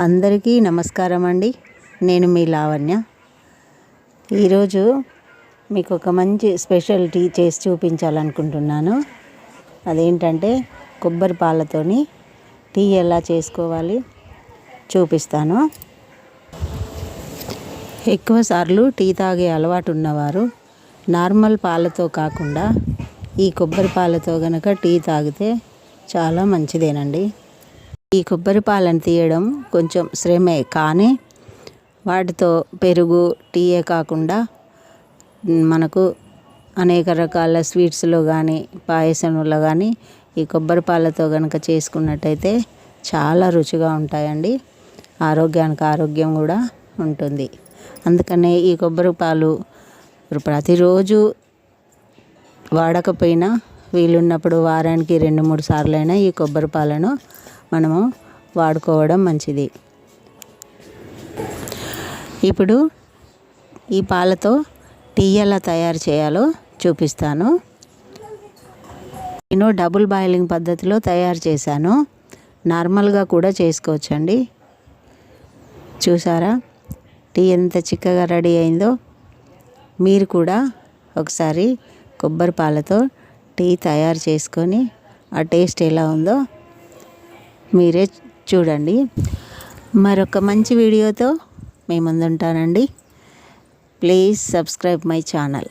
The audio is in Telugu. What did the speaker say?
అందరికీ నమస్కారం అండి. నేను మీ లావణ్య. ఈరోజు మీకు ఒక మంచి స్పెషల్ టీ చేసి చూపించాలనుకుంటున్నాను. అదేంటంటే కొబ్బరి పాలతోని టీ ఎలా చేసుకోవాలి చూపిస్తాను. ఎక్కువ సార్లు టీ తాగే అలవాటు ఉన్నవారు నార్మల్ పాలతో కాకుండా ఈ కొబ్బరి పాలతో గనక టీ తాగితే చాలా మంచిదేనండి. ఈ కొబ్బరి పాలను తీయడం కొంచెం శ్రమే కానీ వాటితో పెరుగు టీయే కాకుండా మనకు అనేక రకాల స్వీట్స్లో కానీ పాయసంలో కానీ ఈ కొబ్బరి పాలతో కనుక చేసుకున్నట్టయితే చాలా రుచిగా ఉంటాయండి. ఆరోగ్యానికి ఆరోగ్యం కూడా ఉంటుంది. అందుకనే ఈ కొబ్బరి పాలు ప్రతిరోజు వాడకపోయినా వీలున్నప్పుడు వారానికి రెండు మూడు సార్లైనా ఈ కొబ్బరి పాలను మనము వాడుకోవడం మంచిది. ఇప్పుడు ఈ పాలతో టీ ఎలా తయారు చేయాలో చూపిస్తాను. నేను డబుల్ బాయిలింగ్ పద్ధతిలో తయారు చేశాను. నార్మల్గా కూడా చేసుకోవచ్చండి. చూసారా? టీ ఎంత చిక్కగా రెడీ అయిందో. మీరు కూడా ఒకసారి కొబ్బరి పాలతో టీ తయారు చేసుకొని ఆ టేస్ట్ ఎలా ఉందో మీరే చూడండి. మరొక మంచి వీడియోతో మీ ముందుంటానండి. Please subscribe my channel